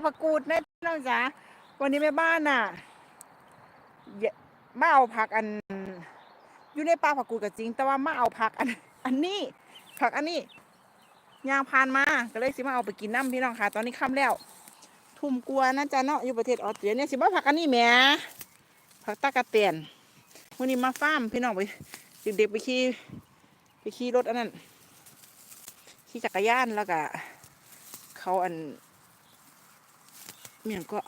บผักกูดนะพี่น้องจ๋าวันนี้แม่บ้านน่ะอย่ามาเอาผักอัน อยู่ในป่าผักกูดก็จริง แต่ว่ามาเอาผักอัน อันนี้ผักอันนี้ยางพานมาก็เลยสิมาเอาไปกินน้ำพี่น้องค่ะ ตอนนี้ค่ำแล้ว ทุ่มกลัวนะจ๊ะเนาะอยู่ประเทศออสเตรียเนี่ยสิมาผักอันนี้แหมผักตะกะเตียนวันนี้มาฟาร์มพี่น้องไปเด็กๆไปขี่ไปขี่รถอันนั้นขี่จักรยานแล้วก็เขาอัน เมียงก็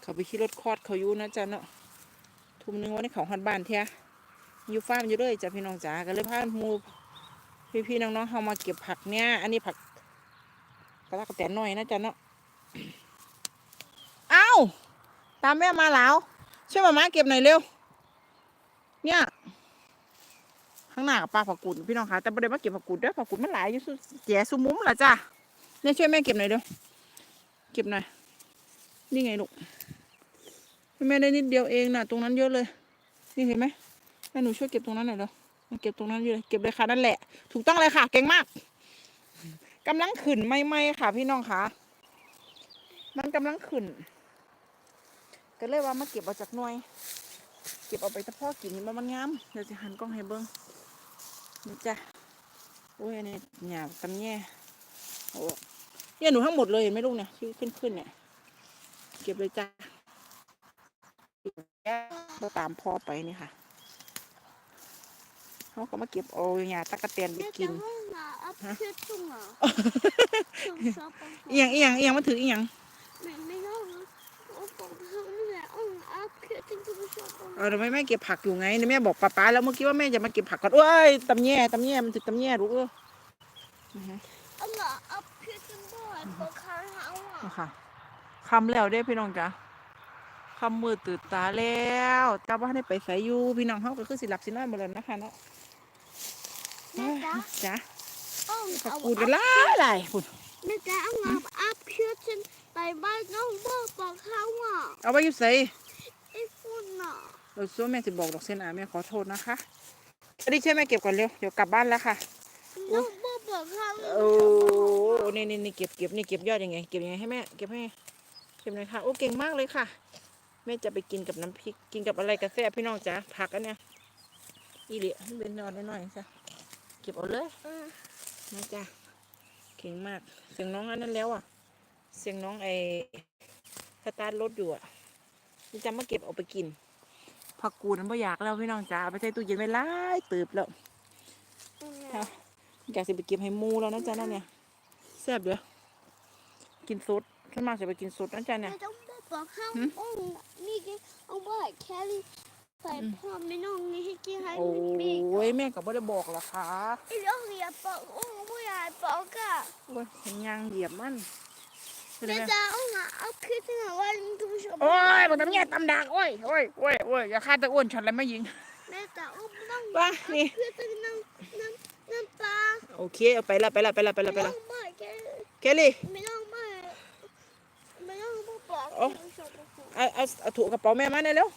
เขาไปขี่รถคอดเขาอยู่นะจ๊ะเนาะทุ่มหนึงวันนี้เขาหันบ้านเทียอยู่ฟาร์มอยู่เลยจ้ะพี่น้องจ๋าก็เลยพาหมูพี่ๆน้องๆเขามาเก็บผักเนี่ยอันนี้ผักกระตะกะแตนน้อยนะจ๊ะเนาะเอ้าตามแม่มาแล้วช่วยมามาเก็บหน่อยเร็ว เนี่ยข้างหน้ากับปลาผักกุดพี่น้องคะแต่ประเดี๋ยวมาเก็บผักกุดเด้อผักกุดมันหลายอยู่สุแจ๋สุมุมละจ้ะเนี่ยช่วยแม่เก็บหน่อยเร็วเก็บหน่อย นี่ไงลูกแม่ได้นิดเดียวเองนะตรงนั้นเยอะเลย นี่เห็นไหมแม่หนูช่วยเก็บตรงนั้นหน่อยเร็วมาเก็บตรงนั้นอยู่เลยเก็บเลยค่ะนั่นแหละ ถูกต้องเลยค่ะ เก่งมากกำลังขึ้นไม่ไม่ค่ะ พี่น้องคะมันกำลังขึ้นก็เลยว่ามาเก็บเอาจากหน่วย เก็บเอาไปตะพ่อกินมันมันงามเดี๋ยวจะหันกล้องให้เบิ้งนี่จ้ะโอ้ยอันนี้หยาบตำแย่โอ้เนี่ยหนูทั้งหมดเลยเห็นไหมลูกเนี่ยที่ขึ้นขึ้นเนี่ย เก็บเลยจ้ะเราตามพ่อไปนี่ค่ะเขาก็มาเก็บเอาหยาตะกะเตียนไปกินฮะคือตุ้งเหรอตุ้งชอบเอียงเอียงเอียงมาถือเอียงไม่ไม่ต้องโอ้ผมเขานี่แหละอ้องอัพคือตุ้งตุ้งชอบเออทำไมแม่เก็บผักอยู่ไงเนี่ยแม่บอกป้าป้าแล้วเมื่อกี้ว่าแม่จะมาเก็บผักก่อนโอ้ยตำแย่ตำแย่มันถึงตำแย่รู้เออนะฮะอ้องอัพคือตุ้งบ่อยบอกเขาหาว่านะ คะคำแล้วได้พี่น้องจ้ะคำมือตื่นตาแล้วจ้าว่าได้ไปใส่อยู่พี่น้องเขาก็คือสิหลับสินอนหมดแล้วนะคะเนาะแม่จ๊ะจ้ะอ้องผักเอากูดกันหลายหลายคุณแม่จ๊ะอ้องอัพคือตุ้งไปบ้านน้องบ่บอกเขาว่าเอาไว้อยุใส่ไอ้ฝุ่นน่ะเราซัวแม่จะบอกดอกเส้นอาแม่ขอโทษนะคะอันนี้ช่วยแม่เก็บก่อนเร็วเดี๋ยวกลับบ้านแล้วค่ะน้องบ่บอกเขาโอ้นี่นี่นี่เก็บเก็บนี่เก็บยอดยังไง เก็บยังไงให้แม่เก็บให้ เก็บหน่อยค่ะโอ้เก่งมากเลยค่ะแม่จะไปกินกับน้ำพริกกินกับอะไรกระแซ่บพี่น้องจ๋าผักอันเนี้ยอีเหลียให้เป็นนอนหน่อยๆจ้ะเก็บเอาเลยเออนะจ๊ะเก่งมาก เสียงน้องอันนั้นแล้วอะ เสียงน้องไอ้สตาร์ทรถอยู่อะนี่จะมาเก็บเอาไปกินผักกูดนั้นไม่อยากแล้วพี่น้องจ๋าเอาไปใส่ตู้เย็นไว้หลายตืบแล้วค่ะอยากสิไปเก็บให้หมูแล้วนะจ๊ะนั่นเนี่ยแซ่บเด้อกินสด ขึ้นมาจะไปกินสดนะจ๊ะเนี่ยไม่ต้องบอกเขาหืมอ้องนี่กินอ้องบ่อยแค่ใส่พ่อไม่น้องนี่ให้กินให้โอ้มันปีกยแม่ก็ไม่ได้บอกหรอกค่ะไอ้เรื่องเรียนบอกอ้องบ่อยากบอกอะโอ้ยเห็นยางเหยียบมันเป็นไงแม่จะอ้องอะเอาคือถึงว่าทุกชมโอ้ยบอกทำแง่ตำดักโอ้ยโอ้ยโอ้ยโอ้ยอย่าฆ่าตะอ้วนฉันเลยไม่ยิงแม่จะอ้องต้องว่านี่คือถึงน้ำน้ำน้ำปลาโอเคเอาไปละไปละไปละไปละไปละม่ต้องบ่อยแค่เคลลี่ ไม่ต้องบ่อยไม่ต้อง บอกโอ้ทุกชมเอาเอาเอาถุงกระเป๋าแม่มาหน่อยเร็ว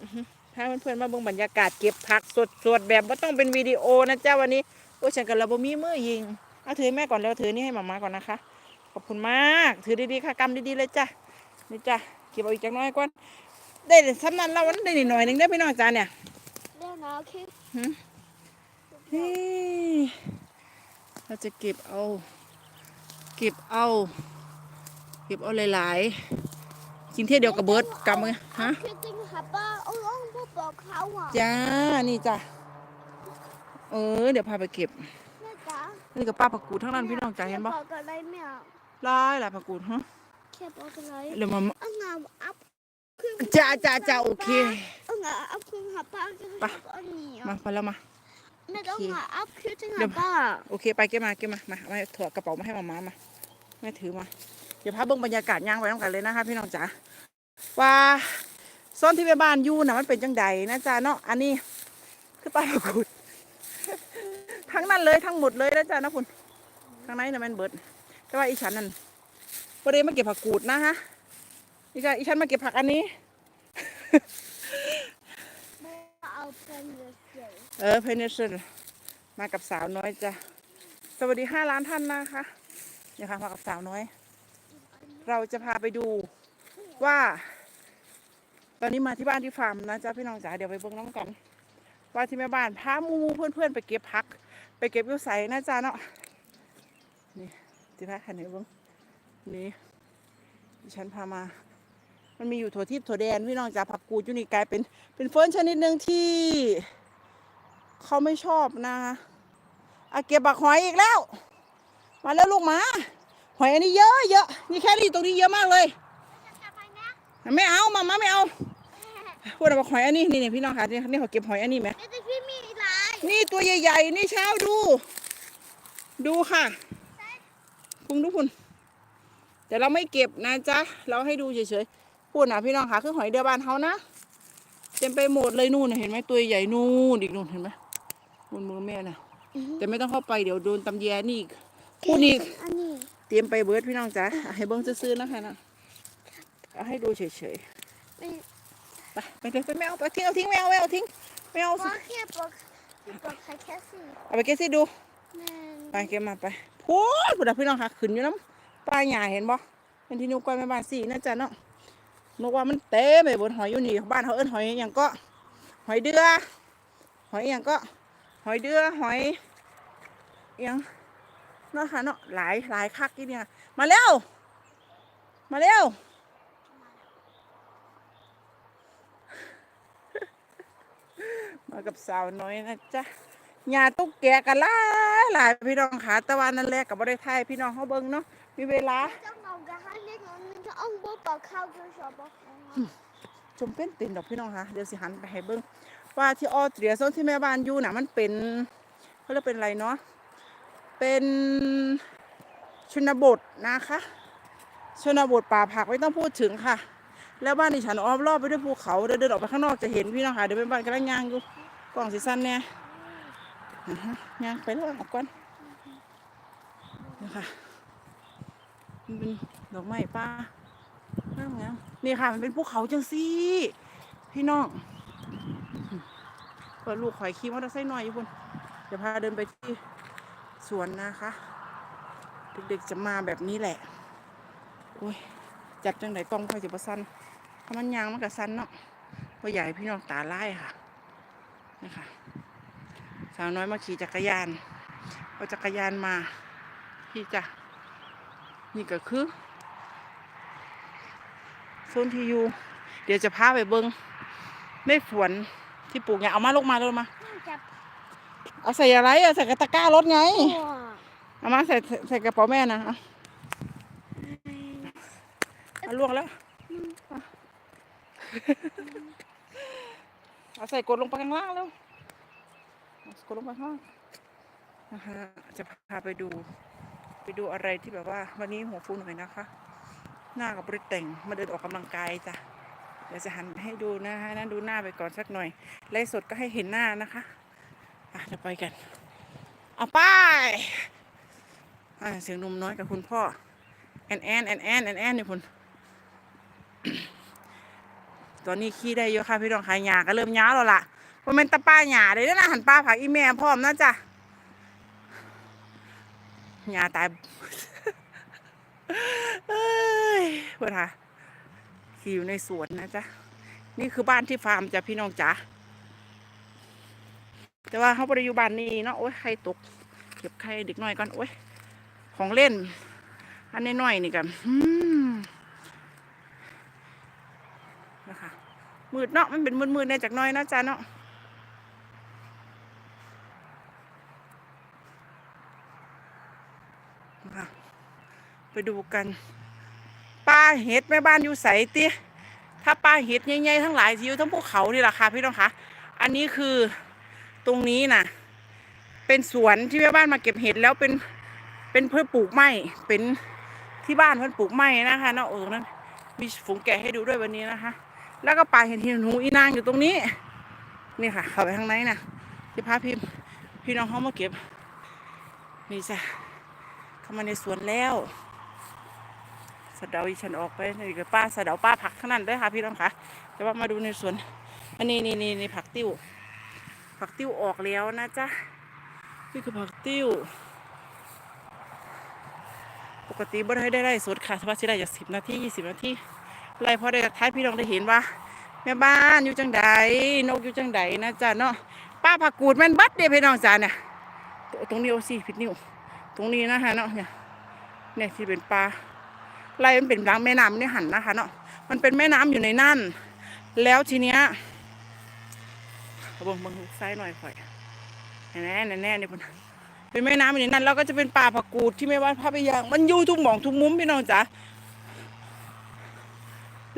อื้อหือพาเพื่อนๆมาเบิ่งบรรยากาศเก็บผักสดๆแบบว่าต้องเป็นวิดีโอนะจ๊ะวันนี้โอ้ยฉันกับเราบ่มีมือยิงเอาถือให้แม่ก่อนแล้วถือนี่ให้หมามาก่อนนะคะขอบคุณมาก ถือดีๆค่ะกำดีๆเลยจ้ะนี่จ้ะเก็บเอาอีกจักหน้อยก่อนได้สำนันเราวันได้นิดหน่อยหนึงได้อพี่น้องจ้าเนี่ยเดี๋ยวนะคือนี่เราจะเก็บเอา เก็บเอา เก็บเอาหลายๆกินเที่ยวเดียวกับเบิร์ดกำมือฮะคือถึงหาป้าอ้องอ้องบอกเขาอะจ้านี่จ้ะเออเดี๋ยวพาไปเก็บแม่จ๋านี่กับป้าผักกูดทั้งนั้นพี่น้องจ้าเห็นปะบอกอะไรแม่ลายหลายผักกูดฮะแค่บอกอะไรเดี๋ยวมาอ้องอะอัพคือจ้าจ้าจ้าโอเคอ้องอะอัพคือหาป้าคือไปอันนี้มาพอแล้วมาไม่ต้องหาอัพคือถึงเดี๋หายวป้าโอเคไปเก็บมาเก็บมามามาถอดกระเป๋ามาให้มามามาแม่ถือมา เดี๋ยวพาเบิ่งบรรยากาศย่างไปน้ำกันเลยนะคะพี่น้องจ๋าว่าโซนที่แม่บ้านอยู่น่ะมันเป็นจังใดนะจ๊ะเนาะอันนี้คือป้าผักกูดทั้งนั้นเลยทั้งหมดเลยนะจ๊ะนะคุณข้างในน่ะมันเบิดแต่ว่าอีฉันนั่นประเดี๋ยวมาเก็บผักกูดนะฮะนี่จ้ะอีฉันมาเก็บผักอันนี้เอาเป็นเลยเออเพนเนอร์มากับสาวน้อยจ้ะสวัสดีห้าล้านท่านนะคะเนี่ยค่ะมากับสาวน้อย เราจะพาไปดูว่า ตอนนี้มาที่บ้านที่ฟาร์มนะจ๊ะพี่น้องจ๋าเดี๋ยวไปเบิ่งน้ำกัน ว่าที่แม่บ้านพาหมูเพื่อนๆไปเก็บผัก ไปเก็บยูใสนะจ๊ะเนาะนี่ที่พาคันไหนเบิ่งนี่ดิฉันพามา มันมีอยู่ถั่วทิพย์ถั่วแดนพี่น้องจ๋าผักกูดอยู่นี่กลายเป็นเป็นเฟิร์นชนิดหนึ่งที่เขาไม่ชอบนะอะเก็บบักหอยอีกแล้ว มาแล้วลูกหมา หอยอันนี้เยอะเยอะนี่แค่นี้ตรงนี้เยอะมากเลยจะไปนะไม่เอามามาไม่เอาพูด about หอยอันนี้นี่นี่พี่น้องค่ะนี่นี่เขาเก็บหอยอันนี้ไหมแต่พี่มีหลายนี่ตัวใหญ่ๆนี่เช้าดู ดูค่ะคุณทุกคนแต่เราไม่เก็บนะจ๊ะเราให้ดูเฉยๆพูดนะพี่น้องค่ะคือหอยเดือบานเขานะเต็มไปหมดเลยนู่นน่ะเห็นไหมตัวใหญ่นู่นอีกนู่นเห็นไหมบนมือแม่น่ะแต่ไม่ต้องเข้าไปเดี๋ยวโดนตำแยนี่อีกพูดอีกอันนี้ เตรียมไปเบิร์ดพี่น้องจ๋าอะให้เบิ้งซื้อๆนะคะนะเอาให้ดูเฉยๆไม่ไปไปเลยไปไม่เอาไปทิ้งเอาทิ้งไม่เอาไม่เอาทิ้งไม่เอาบอกแค่บอกบอกใครแค่สี่เอาไปเก็บสิดูแม่ไปเก็บมาไปพูดพูดพี่น้องค่ะขึ้นอยู่น้ำปลายหญ้าเห็นบ่เป็นที่นุกก้อยแม่บ้านสี่น่าจะเนาะนกว่ามันเต็มไปบนหอยอยู่นี่บ้านเขาเอิ้นหอยอย่างก็ หอยเดือหอยอย่างก็ หอยเดือหอยอหยัง เนาะค่ะเนาะหลายหลายคักที่เนี่ย มาเร็ว มาเร็ว มากับสาวน้อยนะจ๊ะหญ้าตุ๊กแกกันหลายหลายพี่น้องขาตะวันนั่นแหละกับบริไทยพี่น้องเขาเบิ่งเนาะมีเวลาเจ้าของกับฮันเล็กน้องมันจะอ้องบอกบอกเข้าคือชอบบอกชมเป็นตินดอกพี่น้องคะเดี๋ยวสิหันไปให้เบิ่งว่าที่ออเตรียโซนที่แม่บ้านอยู่น่ะมันเป็นเขาเรียกเป็นอะไรเนาะ เป็นชนบทนะคะ ชนบทป่าผักไม่ต้องพูดถึงค่ะ แล้วบ้านดิฉันอ้อมรอบไปด้วยภูเขาเดินเดินออกไปข้างนอกจะเห็นพี่น้องค่ะเดี๋ยวเป็นบ้านกำลังย่างอยู่กล่องสีสั้นเนี่ยอ่าฮะย่างไปแล้วออกก่อนนะคะมันเป็นดอกไม้ป่างามงามนี่ค่ะมันเป็นภูเขาจังสิพี่น้องเปิดลูกข่อยขี่มอเตอร์ไซค์หน่อยอยู่พุ่นเดี๋ยวพาเดินไปที่ สวนนะคะเด็กๆจะมาแบบนี้แหละโอ้ยจับจังไหนกล้องค่อยจะประสันถ้ามันยางมันก็สันเนาะว่าใหญ่พี่น้องตาไล่ค่ะนี่ค่ะสาวน้อยมาขี่จักรยานเอาจักรยานมาพี่จ้ะนี่ก็คือโซนที่อยู่เดี๋ยวจะพาไปเบิงในสวนที่ปลูกเนี่ยเอามาลงมาลงมาจับ เอาใส่อะไรอะใส่กระตะกร้ารถไงตัวเอามาใส่ใส่กระเป๋าแม่นะเอาเอาลวกแล้ว เอาเอาใส่กดลงไปข้างล่างแล้วเอากดลงไปข้างล่างนะคะจะพาไปดู ไปดูอะไรที่แบบว่า วันนี้หัวฟูหน่อยนะคะ หน้ากับบริแต่งมาเดินออกกำลังกายจ้ะเดี๋ยวจะหันให้ดูนะคะนั่นดูหน้าไปก่อนสักหน่อยไลฟ์สดก็ให้เห็นหน้านะคะ อะจะไปกัน เอาไปอ่าเสียงนุ่มน้อยกับคุณพ่อ แอนแอนแอนแอนแอนแอนนี่คุณตอนนี้ขี้ได้เยอะค่ะพี่น้องขายหยาก็เริ่มย้าแล้วล่ะเพราะมันตะป้าหยาเลยนะหันป้าผักอีแม่พร้อมนะจ๊ะหยาตายเอ้ยเพื่อนค่ะขี่อยู่ในสวนนะจ๊ะ นี่คือบ้านที่ฟาร์มจ้ะพี่น้องจ๋า แต่ว่าเขาบริยูบานนี้เนาะโอ้ยไข่ตก เก็บไข่เด็กน้อยก่อนโอ้ยของเล่น อันน้อยๆนี่กันนะคะมืดเนาะมันเป็นมืดๆในจากน้อยนะจ๊ะเนาะไปดูกันปลาเห็ดแม่บ้านอยู่ใสเตี้ยถ้าปลาเห็ดใหญ่ๆทั้งหลายอยู่ทั้งภูเขานี่แหละค่ะพี่น้องคะอันนี้คือ ตรงนี้น่ะ เป็นสวนที่แม่บ้านมาเก็บเห็ดแล้วเป็นเป็นเพื่อปลูกไม้เป็นที่บ้านเพื่อนปลูกไม้นะคะเนาะโอ้ตรงนั้นมีฝูงแกะให้ดูด้วยวันนี้นะคะ แล้วก็ปลาเห็ดที่หนูอีนางอยู่ตรงนี้ นี่ค่ะ เข้าไปข้างในน่ะที่พาพี่พี่น้องเขามาเก็บ นี่จ้ะเข้ามาในสวนแล้วสะเดาอีฉันออกไปนี่ก็ป้าสะเดาป้าผักข้างนั้นด้วยค่ะพี่น้องค่ะแต่ว่ามาดูในสวนอันนี้นี่นี่นี่ผักติ้ว ผักติ้วออกแล้วนะจ๊ะนี่คือผักติ้ว ปกติบ่ได้ได้ไล่สดค่ะสว่าสิได้จากสิบนาทียี่สิบนาทีไล่พอได้ท้ายพี่น้องได้เห็นว่า แม่บ้านอยู่จังใดนกอยู่จังใดนะจ๊ะเนาะป้าผักกูดแม่นบัดเด้พี่น้องจ้าเนี่ยตรงนี้โอ้สิผิดนิ้วตรงนี้นะฮะเนาะเนี่ยเนี่ยที่เป็นปลาไล่มันเป็นหลังแม่น้ำนี่หันนะคะเนาะมันเป็นแม่น้ำอยู่ในนั่น แล้วทีเนี้ย เอาเบิ่งเบิ่งซ้ายหน่อยข่อยแน่แน่แน่ๆนี่พุ่นเป็นแม่น้ำอยู่ในนั้นแล้วก็จะเป็นป่าผักกูดที่แม่บ้านพาไปย่างมันอยู่ทุกหม่องทุกมุมพี่น้องจ๋า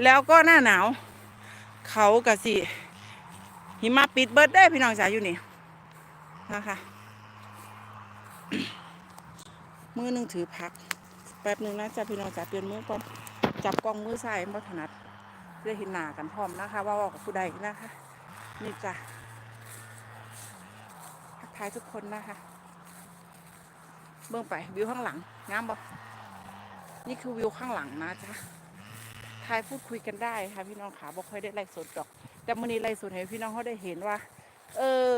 แล้วก็หน้าหนาว เขากะสิหิมะปิดเบิร์ดได้พี่น้องจ๋าอยู่นี่นะคะมือหนึ่งถือพัก แป๊บหนึ่งนะจ๊ะพี่น้องจ๋าเปลี่ยนมือก่อนจับกล้องมือซ้ายบ่ถนัดได้เห็นหน้ากันพร้อมนะคะ ว่าว่ากับผู้ใดนะคะนี่จ้ะ ทายทุกคนนะคะเบื้องไปวิวข้างหลังงามบ่นี่คือวิวข้างหลังนะจ๊ะทายพูดคุยกันได้ค่ะพี่น้องขาบ่ค่อยได้ไล่สดดอก แต่มื่อนี้ไล่สดให้พี่น้องเขาได้เห็นว่า เออ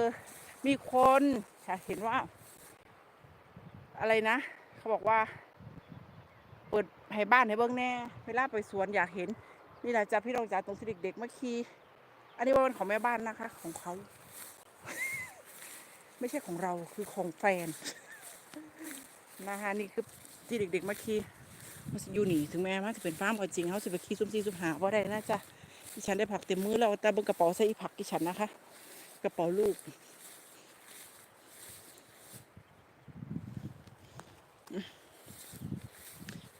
มีคนค่ะเห็นว่า อะไรนะ เขาบอกว่า เปิดให้บ้านให้เบิ้องแน่เวลาไปสวนอยากเห็น นี่แหละจ้ะพี่น้องจ๋าตรงที่เด็กๆมาขี่อันนี้ว่าเป็นของแม่บ้านนะคะ ของเขา ไม่ใช่ของเราคือของแฟนนะคะนี่คือที่เด็กๆมาขี่มันสิอยู่นี่ถึงแม้มันจะเป็นฟ้ามก็จริงเขาสิไปขี้ซุ่มซี่ซุ่มหาว่าได้นะจ๊ะดิฉันได้ผักเต็มมือแล้วแต่บนกระเป๋าใส่ผักดิฉันนะคะ กระเป๋าลูก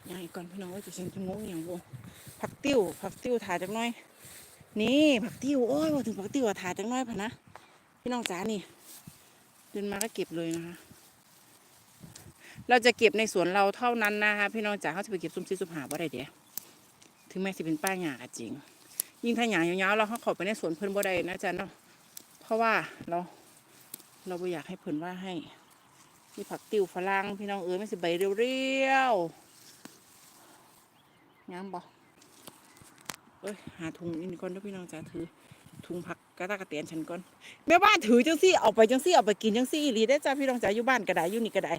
ยังอีกก่อนพี่น้องว่าจะฉันจะงงอย่างบ่ผักติ้วผักติ้วถ่ายจังน้อย นี่ผักติ้วโอ้ยมาถึงผักติ้วถ่ายจังน้อยพะนะพี่น้องจ๋านี่ เดินมาก็เก็บเลยนะคะ เราจะเก็บในสวนเราเท่านั้นนะคะพี่น้องจ๋าเขาจะไปเก็บซุ่มซีซุ่มหาว่าได้เดียถึงแม้สิเป็นป้าหยาก็จริง ยิ่งถ้าหยาเยาวๆเราเขาเข้าไปในสวนเพิ่นบ่ได้นะจ๊ะเนาะเพราะว่าเราเราไม่อยากให้เพิ่นว่าให้มีผักติวฝรั่งพี่น้องเอ๋ยไม่สิใบเรียวๆงามบ่เอ้ยหาถุงนี่ก่อนด้วยพี่น้องจ๋าถือถุงผัก กระตากระเตียนฉันก่อนแม่บ้านถือจังซี่เอาไปจังซี่เอาไปกินจังซี่อีหลีได้จ้าพี่น้องจ๋าอยู่บ้านก็ได้อยู่นี่ก็ได้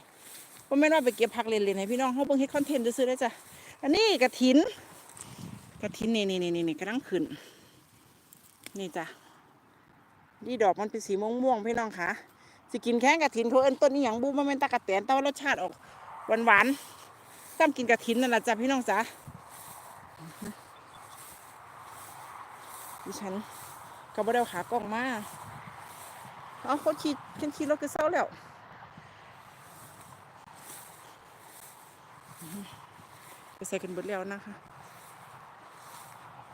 ว่าแม่นว่าไปเก็บผักเล่นๆให้พี่น้องเขาเบิ่งเฮ็ดคอนเทนต์ซื้อได้จ้ะอันนี้กระถินกระถินนี่นี่นี่นี่กำลังขึ้น นี่จ้ะนี่ดอกมันเป็นสีม่วงๆพี่น้องค่ะสิกินแค่กระถินเขาเอิ้นต้นนี้หยังบูมันเป็นตะกะแตนแต่ว่ารสชาติออกหวานๆซ้ำกินกระถินนั่นแหละจ้ะพี่น้องจ๋าดิฉัน ก็บ่ได้เอาขากล้องมาเอาเขาขี่ฉันขี่รถก็เศร้าแล้วไปใส่กันเบิดแล้วนะคะ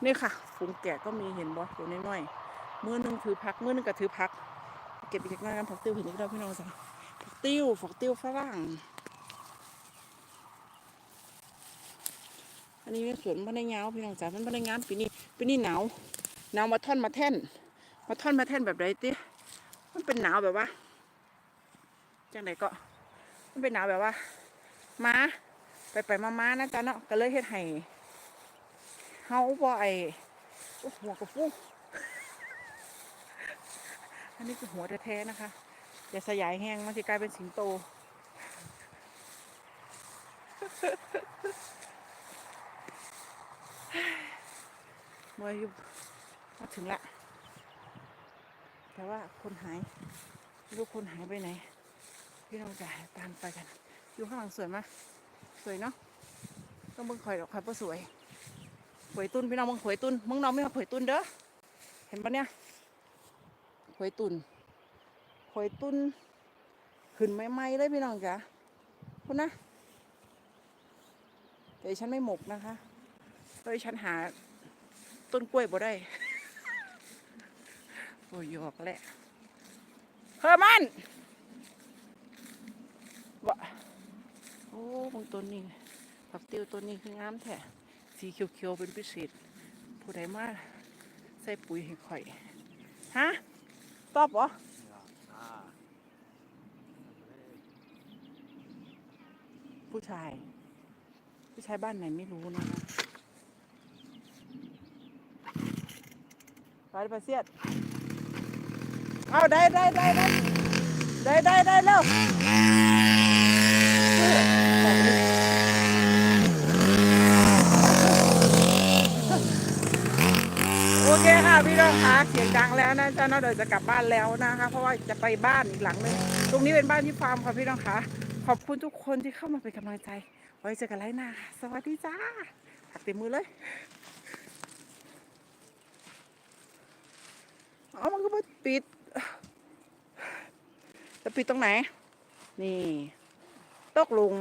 นี่ค่ะฝูงแกะก็มีเห็นบ่ตัวน้อยๆมือหนึงถือพักมือหนึงก็ถือพัก เก็บอีกเล็กน้อยกันผักติ้วเห็นอีกแล้วพี่น้องจ้ะผักติ้วผักติ้วฝรั่งอันนี้เป็นสวนมะนาวพี่น้องจ๋ามันมะนาวปีนี้ปีนี้หนาว หนาวมาท่อนมาแท่น มาท่อนมาแท่นแบบไรติมันเป็นหนาวแบบว่าจังไหนก็มันเป็นหนาวแบบว่ามาไปไปมามาๆนะจ๊ะเนาะก็เลยเฮ็ดให้เฮาบ่ไอโอ้หัวกระฟูอันนี้คือหัวแท้ๆนะคะ อย่าสยายแห้งมันจะกลายเป็นสิงโต มาอยู่ มาถึงละ แต่ว่าคนหายไม่รู้คนหายไปไหน พี่น้องจ่าตามไปกัน อยู่ข้างหลังสวยมากสวยเนาะต้องเบิ่งข่อยดอกข่อยบ่สวยหวยตุนพี่น้องเบิ่งหวยตุนมึงน้องไม่มาหวยตุนเด้อเห็นปะเนี่ยหวยตุนหวยตุนขึ้นใหม่เลยพี่น้องจ๋าคุณนะแต่ฉันไม่หมกนะคะเพราะฉันหาต้นกล้วยบ่ได้ อ้ยหยอกแหละเฮอร์มันวะโอ้บางต้นนี่ผักติ้วต้นนี้คืองามแท้สีเขียวๆเป็นพิเศษ ผู้ใดมาใส่ปุ๋ยให้ข่อย ฮะ ตอบเหรอผู้ชาย ผู้ชายบ้านไหนไม่รู้นะคะไปไปเสียด เอาได้ได้ได้ได้ได้ได้แล้วโอเคค่ะพี่น้องคะเสียงดังแล้วนะจ๊ะน่าจะกลับบ้านแล้วนะคะ เพราะว่าจะไปบ้านอีกหลังนึงตรงนี้เป็นบ้านที่ฟาร์มค่ะพี่น้องคะขอบคุณทุกคนที่เข้ามาเป็นกำลังใจ ไว้เจอกันไลฟ์หน้สวัสดีจ้าหักเต็มมือเลยเอามันก็ปิด จะปิดตรงไหน นี่ ตกลง